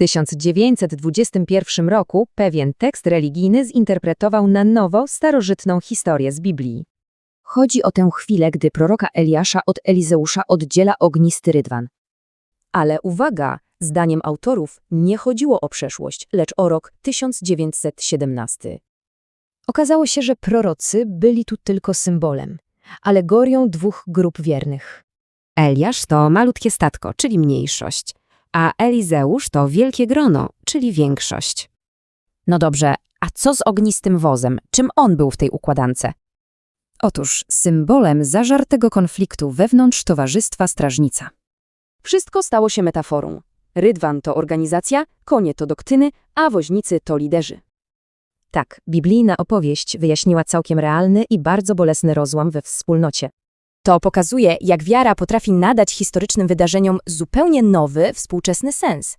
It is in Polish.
1921 roku pewien tekst religijny zinterpretował na nowo starożytną historię z Biblii. Chodzi o tę chwilę, gdy proroka Eliasza od Elizeusza oddziela ognisty rydwan. Ale uwaga, zdaniem autorów nie chodziło o przeszłość, lecz o rok 1917. Okazało się, że prorocy byli tu tylko symbolem, alegorią dwóch grup wiernych. Eliasz to malutkie statko, czyli mniejszość, a Elizeusz to wielkie grono, czyli większość. No dobrze, a co z ognistym wozem? Czym on był w tej układance? Otóż symbolem zażartego konfliktu wewnątrz Towarzystwa Strażnica. Wszystko stało się metaforą. Rydwan to organizacja, konie to doktryny, a woźnicy to liderzy. Tak, biblijna opowieść wyjaśniła całkiem realny i bardzo bolesny rozłam we wspólnocie. To pokazuje, jak wiara potrafi nadać historycznym wydarzeniom zupełnie nowy, współczesny sens.